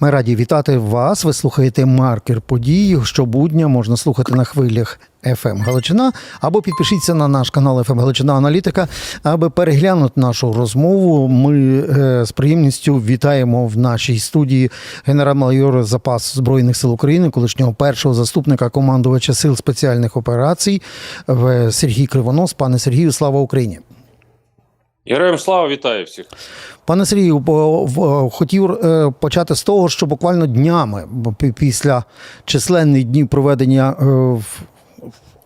Ми раді вітати вас. Ви слухаєте маркер подій. Щобудня можна слухати на хвилях FM Галичина або підпишіться на наш канал FM Галичина Аналітика, аби переглянути нашу розмову. Ми е, з приємністю вітаємо в нашій студії генерал-майора запасу збройних сил України, колишнього першого заступника командувача сил спеціальних операцій в Сергій Кривонос. Пане Сергію, слава Україні! Героям слава вітаю всіх. Пане Сергію, хотів е, почати з того, що буквально днями після численних днів проведення е,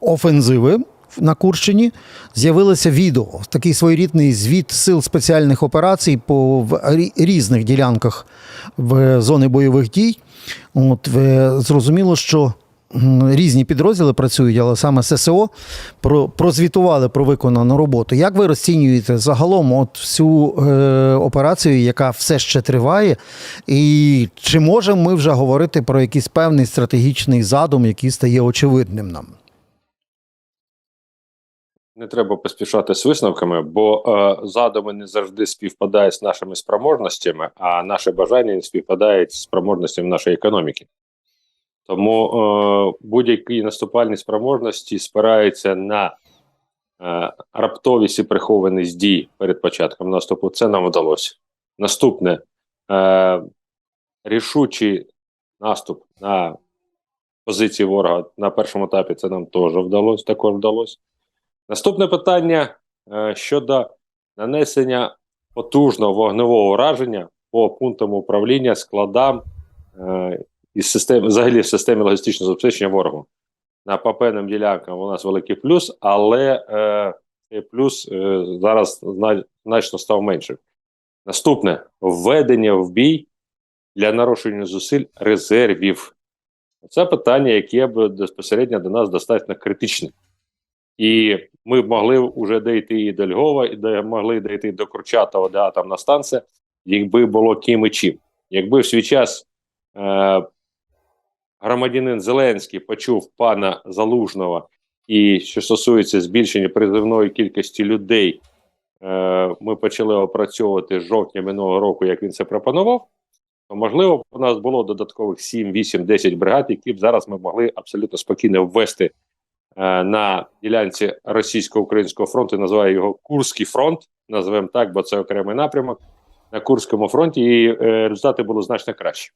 офензиви на Курщині з'явилося відео, такий своєрідний звіт сил спеціальних операцій по різних ділянках в зони бойових дій. От зрозуміло, що різні підрозділи працюють, але саме ССО про, прозвітували про виконану роботу. Як ви розцінюєте загалом от всю е, операцію, яка все ще триває, і чи можемо ми вже говорити про якийсь певний стратегічний задум, який стає очевидним нам? Не треба поспішати з висновками, бо е, задуми не завжди співпадають з нашими спроможностями, а наші бажання не співпадають з спроможностями нашої економіки. Тому е, будь-які наступальні спроможності спираються на е, раптовість і прихованість дій перед початком наступу. Це нам вдалося. Наступне е, рішучий наступ на позиції ворога на першому етапі. Це нам теж вдалося. Також вдалося. Наступне питання щодо нанесення потужного вогневого ураження по пунктам управління, складам е, і системи, взагалі в системі логістичного забезпечення ворогу. На папенним ділянкам у нас великий плюс, але е, плюс е, зараз значно став меншим. Наступне введення в бій для нарощення зусиль резервів. Це питання, яке б безпосередньо до нас достатньо критичне. І ми б могли вже дійти і до Львова, і де могли дійти до Курчатова, де атомна станція, якби було ким і чим. Якби в свій час е, громадянин Зеленський почув пана Залужного, і що стосується збільшення призивної кількості людей, е, ми почали опрацьовувати з жовтня минулого року, як він це пропонував. То можливо, у нас було додаткових 7, 8, 10 бригад, які б зараз ми могли абсолютно спокійно ввести е, на ділянці російсько-українського фронту. Називаю його Курський фронт, називаємо так, бо це окремий напрямок на Курському фронті, і е, результати були значно кращі.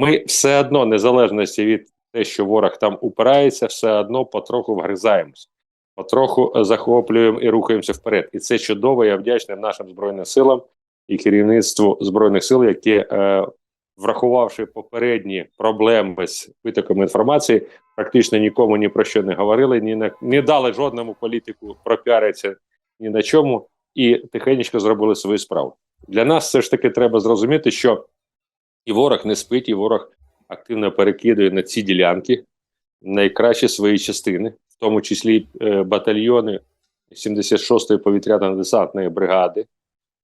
Ми все одно, незалежності від те, що ворог там упирається, все одно потроху вгризаємось, потроху е, захоплюємо і рухаємося вперед. І це чудово. Я вдячний нашим збройним силам і керівництву збройних сил, які, е, врахувавши попередні проблеми з витоком інформації, практично нікому ні про що не говорили, ні на не дали жодному політику пропіаритися ні на чому, і тихенько зробили свою справу. Для нас все ж таки треба зрозуміти, що і ворог не спить, і ворог активно перекидує на ці ділянки найкращі свої частини, в тому числі е, батальйони 76-ї повітряно-десантної бригади,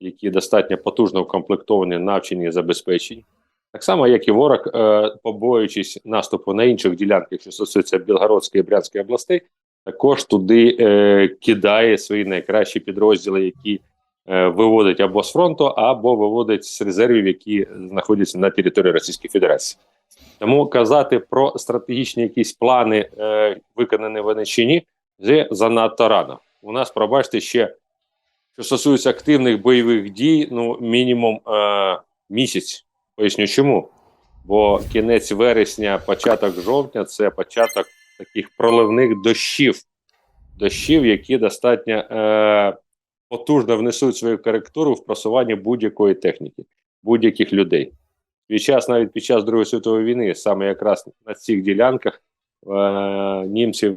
які достатньо потужно укомплектовані, навчені і забезпечені. Так само, як і ворог, е, побоюючись наступу на інших ділянках, що стосується Білгородської і Брянської областей, також туди е, кидає свої найкращі підрозділи, які виводить або з фронту, або виводить з резервів, які знаходяться на території Російської Федерації. Тому казати про стратегічні якісь плани, е, виконані вони чи ні, вже занадто рано. У нас, пробачте, ще що стосується активних бойових дій, ну мінімум е, місяць. Поясню чому. Бо кінець вересня, початок жовтня це початок таких проливних дощів, дощів, які достатньо е, потужно внесуть свою коректуру в просування будь-якої техніки, будь-яких людей. Під час навіть під час Другої світової війни, саме якраз на цих ділянках е, німці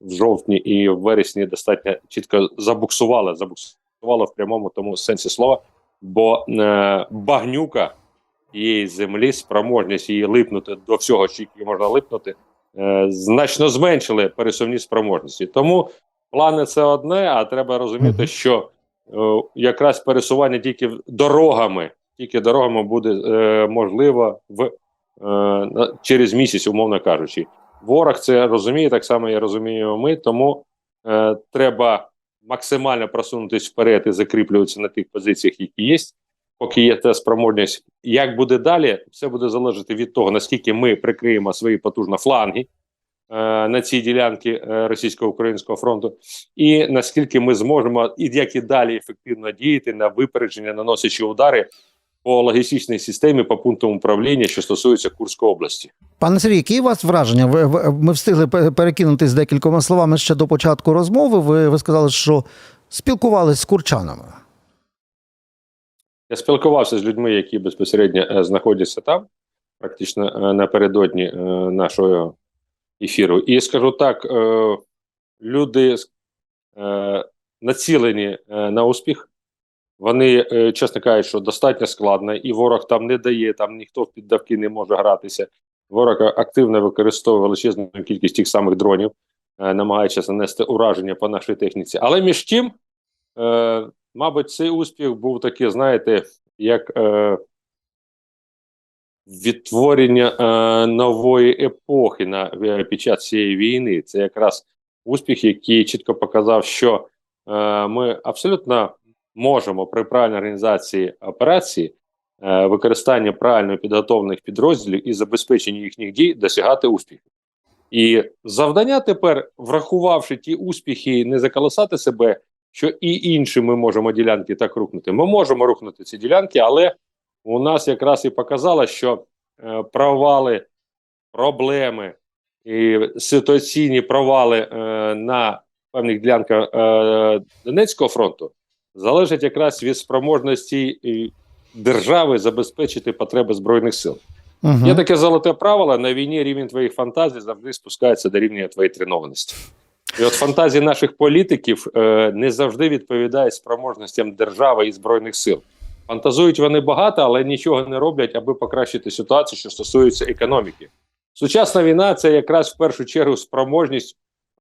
в жовтні і в вересні достатньо чітко забуксували, забуксували в прямому тому сенсі слова, бо е, багнюка її землі, спроможність її липнути до всього, що тільки можна липнути, е, значно зменшили пересувні спроможності. Тому плани це одне, а треба розуміти, що е, якраз пересування тільки дорогами, тільки дорогами буде е, можливо в е, через місяць, умовно кажучи. Ворог це розуміє, так само я розумію ми, тому е, треба максимально просунутися вперед і закріплюватися на тих позиціях, які є. поки є та спроможність. Як буде далі, все буде залежати від того, наскільки ми прикриємо свої потужні фланги на цій ділянці е, російсько-українського фронту, і наскільки ми зможемо і як і далі ефективно діяти на випередження, наносячи удари по логістичній системі, по пунктам управління, що стосується Курської області. Пане Сергій, які у вас враження? Ви, ви- ми встигли перекинутись декількома словами ще до початку розмови. Ви, ви сказали, що спілкувалися з курчанами. Я спілкувався з людьми, які безпосередньо е, знаходяться там, практично е, напередодні е, нашого ефіру. І скажу так: е, люди е, націлені е, на успіх. Вони, е, чесно кажуть, що достатньо складно, і ворог там не дає, там ніхто в піддавки не може гратися. Ворог активно використовує величезну кількість тих самих дронів, е, намагаючись нанести ураження по нашій техніці. Але між тим, мабуть, цей успіх був такий, знаєте, як відтворення е, нової епохи на, під час цієї війни. Це якраз успіх, який чітко показав, що е, ми абсолютно можемо при правильній організації операції, е, використанні правильно підготовлених підрозділів і забезпеченні їхніх дій досягати успіху. І завдання тепер, врахувавши ті успіхи, не заколосати себе, що і інші ми можемо ділянки так рухнути. Ми можемо рухнути ці ділянки, але у нас якраз і показало, що е, провали, проблеми і ситуаційні провали е, на певних ділянках е, Донецького фронту залежать якраз від спроможності держави забезпечити потреби збройних сил. Угу. Є таке золоте правило: на війні рівень твоїх фантазій завжди спускається до рівня твоєї тренованості. І от фантазії наших політиків е, не завжди відповідають спроможностям держави і збройних сил. Фантазують вони багато, але нічого не роблять, аби покращити ситуацію, що стосується економіки. Сучасна війна це якраз в першу чергу спроможність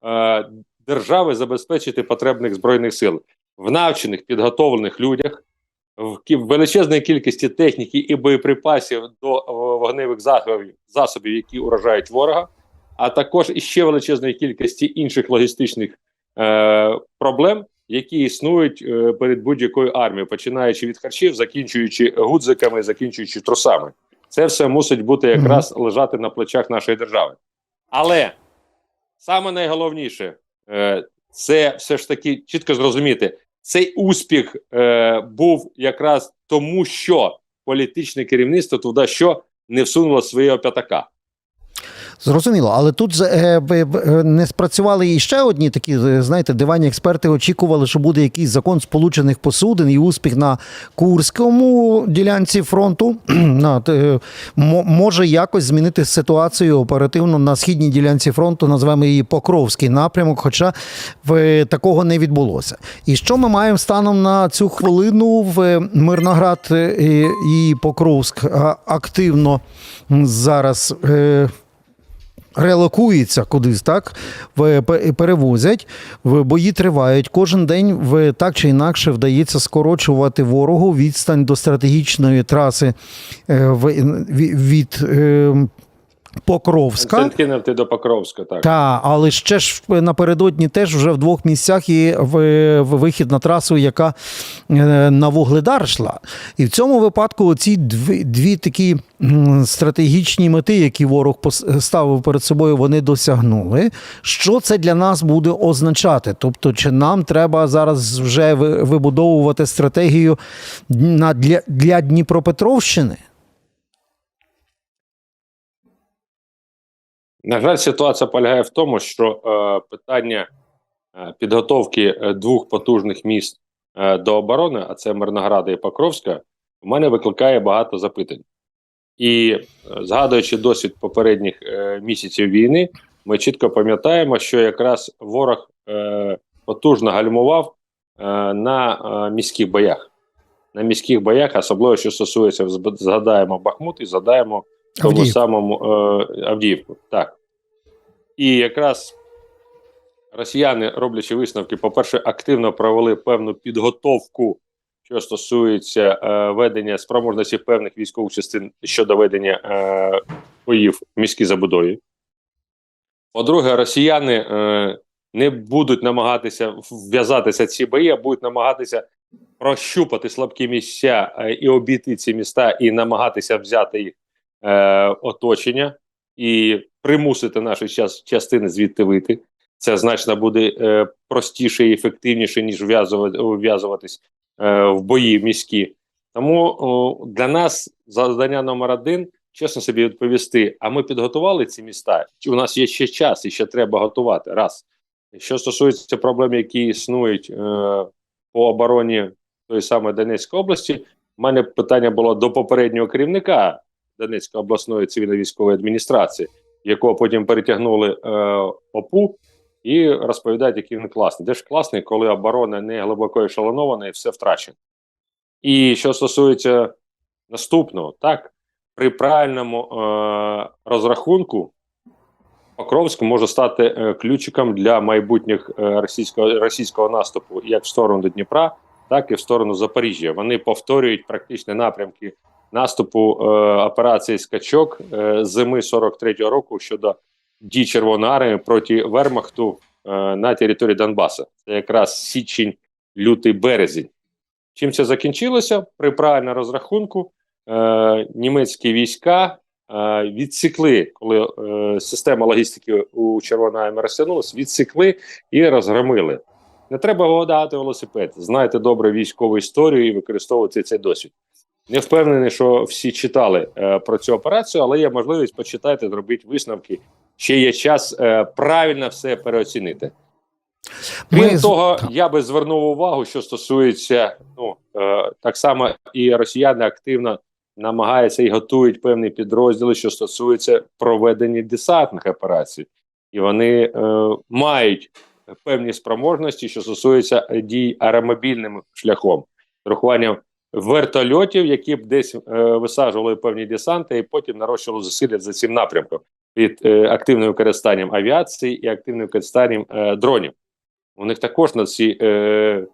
е, держави забезпечити потребних збройних сил в навчених підготовлених людях, в величезній кількості техніки і боєприпасів до е, вогневих засобів, засобів, які уражають ворога, а також іще величезної кількості інших логістичних е, проблем, які існують е, перед будь-якою армією, починаючи від харчів, закінчуючи гудзиками, закінчуючи трусами. Це все мусить бути якраз лежати на плечах нашої держави. Але саме найголовніше е, це все ж таки чітко зрозуміти, цей успіх е, був якраз тому, що політичне керівництво туди що не всунуло свого п'ятака. Зрозуміло, але тут е, б- е, не спрацювали і ще одні такі, е, знаєте, диванні експерти очікували, що буде якийсь закон сполучених посудин і успіх на Курському ділянці фронту. Може якось змінити ситуацію оперативно на східній ділянці фронту, назвемо її Покровський напрямок, хоча в, такого не відбулося. І що ми маємо станом на цю хвилину в Мирноград е, і Покровськ активно зараз. Релокується кудись, так в перевозять, в бої тривають. Кожен день в так чи інакше вдається скорочувати ворогу відстань до стратегічної траси е, в- ві- від е, Покровська. Константинов ти до Покровська, так. Та, але ще ж напередодні теж вже в двох місцях є в, в вихід на трасу, яка е, на Вугледар йшла. І в цьому випадку ці дві, дві такі стратегічні мети, які ворог пос- ставив перед собою, вони досягнули. Що це для нас буде означати? Тобто, чи нам треба зараз вже вибудовувати стратегію на, для, для Дніпропетровщини? На жаль, ситуація полягає в тому, що е, питання е, підготовки е, двох потужних міст е, до оборони, а це Мирнограда і Покровська, у мене викликає багато запитань. І е, згадуючи досвід попередніх е, місяців війни, ми чітко пам'ятаємо, що якраз ворог е, потужно гальмував е, на е, міських боях. На міських боях, особливо що стосується, згадаємо Бахмут і згадаємо тому Авдіївку. самому е, Авдіївку. Так. І якраз росіяни, роблячи висновки, по-перше, активно провели певну підготовку, що стосується е, ведення спроможності певних військових частин щодо ведення е, боїв в міській забудові. По-друге, росіяни е, не будуть намагатися вв'язатися ці бої, а будуть намагатися прощупати слабкі місця е, і обійти ці міста, і намагатися взяти їх е, оточення і примусити наші час, частини звідти вийти. Це значно буде е, простіше і ефективніше, ніж вв'язуватись е, в бої міські. Тому о, для нас завдання номер один чесно собі відповісти: а ми підготували ці міста? Чи у нас є ще час і ще треба готувати? Раз. Що стосується проблем, які існують е, по обороні тої самої Донецької області, у мене питання було до попереднього керівника Донецької обласної цивільно-військової адміністрації, якого потім перетягнули е, ОПУ, і розповідають, який він класний. Де ж класний, коли оборона не глибоко ешелонована і все втрачено. І що стосується наступного, так, при правильному е, розрахунку Покровськ може стати е, ключиком для майбутніх е, російського, російського наступу як в сторону Дніпра, так і в сторону Запоріжжя. Вони повторюють практичні напрямки наступу е, операції Скачок е, зими 43-го року щодо дій Червоної армії проти Вермахту е, на території Донбасу. Це якраз січень, лютий, березень. Чим це закінчилося? При правильному розрахунку е, німецькі війська е, відсікли, коли е, система логістики у Червоної армії розтягнулася, відсікли і розгромили. Не треба вгадати велосипед. Знайте добре військову історію і використовувати цей досвід. Не впевнений, що всі читали е, про цю операцію, але є можливість почитати, зробити висновки. Ще є час е, правильно все переоцінити. Крім Ми того, я би звернув увагу, що стосується ну е, так само, і росіяни активно намагаються і готують певні підрозділи, що стосується проведення десантних операцій, і вони е, мають певні спроможності, що стосується е, дій аеромобільним шляхом, з урахуванням вертольотів, які б десь е, висаджували певні десанти, і потім нарощували зусилля за цим напрямком під е, активним використанням авіації і активним використанням е, дронів. У них також на ці е,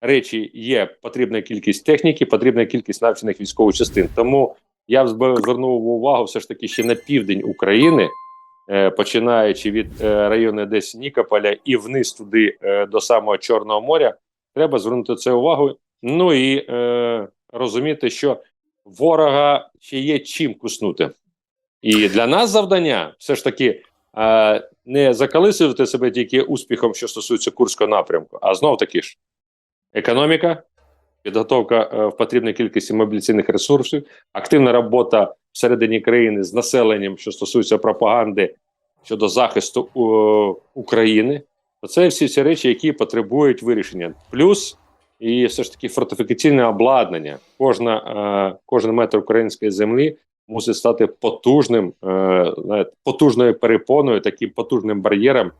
речі є потрібна кількість техніки, потрібна кількість навчених військових частин. Тому я б звернув увагу все ж таки ще на південь України, е, починаючи від е, району десь Нікополя і вниз туди е, до самого Чорного моря. Треба звернути це увагу. Ну і е, розуміти, що ворога ще є чим куснути. І для нас завдання все ж таки е, не закалисувати себе тільки успіхом, що стосується Курського напрямку, а знов таки ж економіка, підготовка е, в потрібній кількості мобілізаційних ресурсів, активна робота всередині країни з населенням, що стосується пропаганди щодо захисту е, України. Це всі ці речі, які потребують вирішення. Плюс і все ж таки фортифікаційне обладнання. Кожна, е, кожен метр української землі мусить стати потужним, е, потужною перепоною, таким потужним бар'єром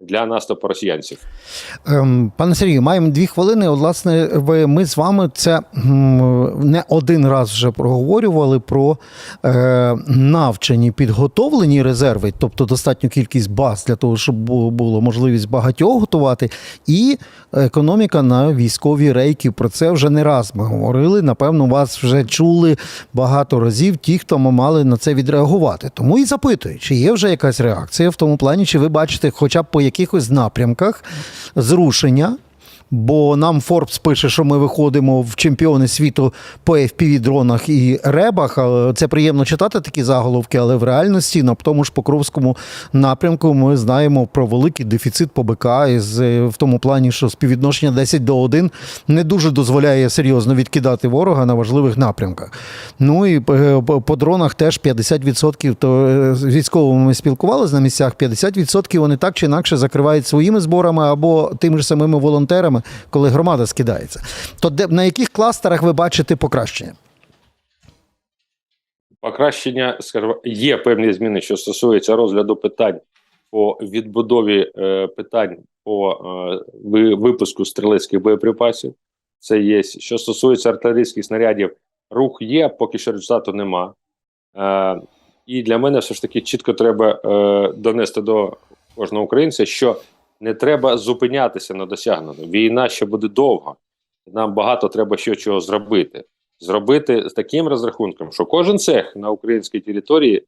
для наступу росіянців. Ем, Пане Сергію, маємо дві хвилини. От, власне, ви, ми з вами це не один раз вже проговорювали про е, навчені підготовлені резерви, тобто достатню кількість баз для того, щоб було можливість багатьох готувати, і економіка на військові рейки. Про це вже не раз ми говорили. Напевно, вас вже чули багато разів ті, хто мали на це відреагувати. Тому і запитую, чи є вже якась реакція в тому плані, чи ви бачите, хоча б по якихось напрямках зрушення. Бо нам Форбс пише, що ми виходимо в чемпіони світу по FPV-дронах і ребах. Це приємно читати такі заголовки, але в реальності на тому ж Покровському напрямку ми знаємо про великий дефіцит по БК із, е, в тому плані, що співвідношення 10 до 1 не дуже дозволяє серйозно відкидати ворога на важливих напрямках. Ну і е, по- дронах теж 50%, то е, з військовими ми спілкувалися на місцях, 50% вони так чи інакше закривають своїми зборами або тими ж самими волонтерами, коли громада скидається. То де на яких кластерах ви бачите покращення? Покращення, скажімо, є певні зміни, що стосуються розгляду питань по відбудові е, питань по е, випуску стрілецьких боєприпасів. Це є. Що стосується артилерійських снарядів, рух є, поки що результату нема. Е, і для мене все ж таки чітко треба е, донести до кожного українця, що не треба зупинятися на досягненому. Війна ще буде довго. Нам багато треба ще чого зробити зробити з таким розрахунком, що кожен цех на українській території,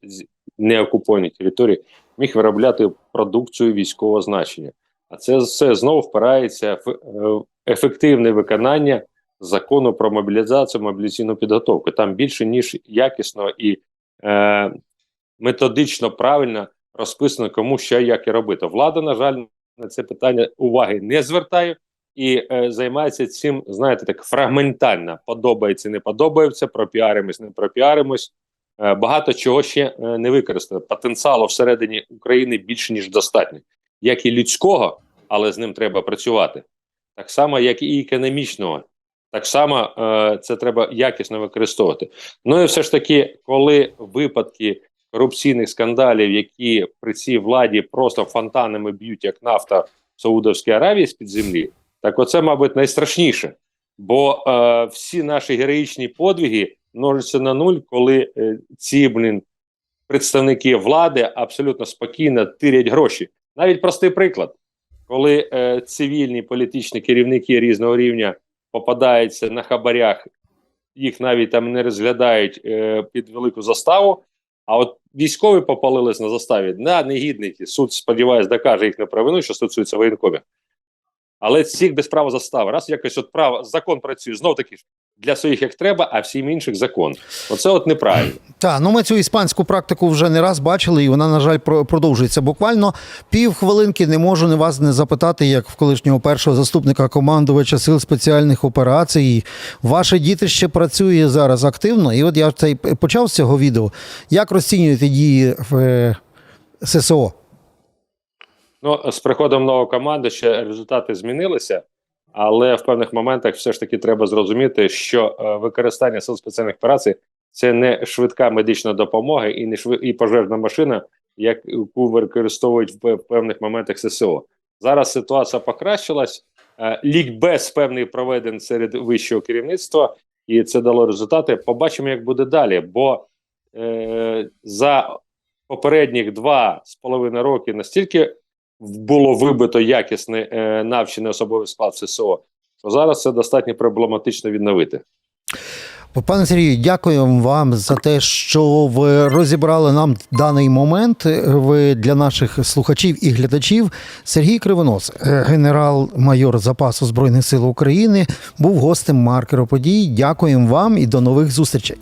неокупованій території, міг виробляти продукцію військового значення. А це все знову впирається в е, ефективне виконання закону про мобілізацію, мобілізаційну підготовку. Там більше ніж якісно і е, методично правильно розписано, кому що як і робити. Влада, на жаль, на це питання уваги не звертає і е, займається цим, знаєте, так фрагментально. Подобається, не подобається, пропіаримось, не пропіаримось. Е, багато чого ще е, не використано. Потенціалу всередині України більше ніж достатньо, як і людського, але з ним треба працювати. Так само, як і економічного. Так само е, це треба якісно використовувати. Ну і все ж таки, коли випадки корупційних скандалів, які при цій владі просто фонтанами б'ють, як нафта в Саудовській Аравії з під землі, так оце, мабуть, найстрашніше. Бо е, всі наші героїчні подвиги множаться на нуль, коли е, ці блін, представники влади абсолютно спокійно тирять гроші. Навіть простий приклад, коли е, цивільні політичні керівники різного рівня попадаються на хабарях, їх навіть там не розглядають е, під велику заставу. А от військові попалились на заставі на негідники. Суд, сподіваюсь, докаже їх провину, що стосується воєнкомів. Але всіх без права застави. Раз якось от право закон працює знов таки ж для своїх як треба, а всім інших закон. Оце от неправильно. Так, ну ми цю іспанську практику вже не раз бачили, і вона, на жаль, продовжується. Буквально пів хвилинки не можу не вас не запитати, як в колишнього першого заступника командувача сил спеціальних операцій. Ваше дітище працює зараз активно. І от я цей почав з цього відео. Як розцінюєте дії в е, ССО? Ну, з приходом нової команди ще результати змінилися, але в певних моментах все ж таки треба зрозуміти, що е, використання сил спеціальних операцій це не швидка медична допомога і не швид... і пожежна машина, яку використовують в певних моментах ССО. Зараз ситуація покращилась. Е, Лікбез певний проведен серед вищого керівництва, і це дало результати. Побачимо, як буде далі. Бо е, за попередніх два з половиною роки настільки було вибито якісний е, навчений особовий склад ССО, зараз це достатньо проблематично відновити. Пане Сергію, дякую вам за те, що ви розібрали нам даний момент. Ви для наших слухачів і глядачів. Сергій Кривонос, е, генерал-майор запасу збройних сил України, був гостем маркеру подій. Дякуємо вам і до нових зустрічей.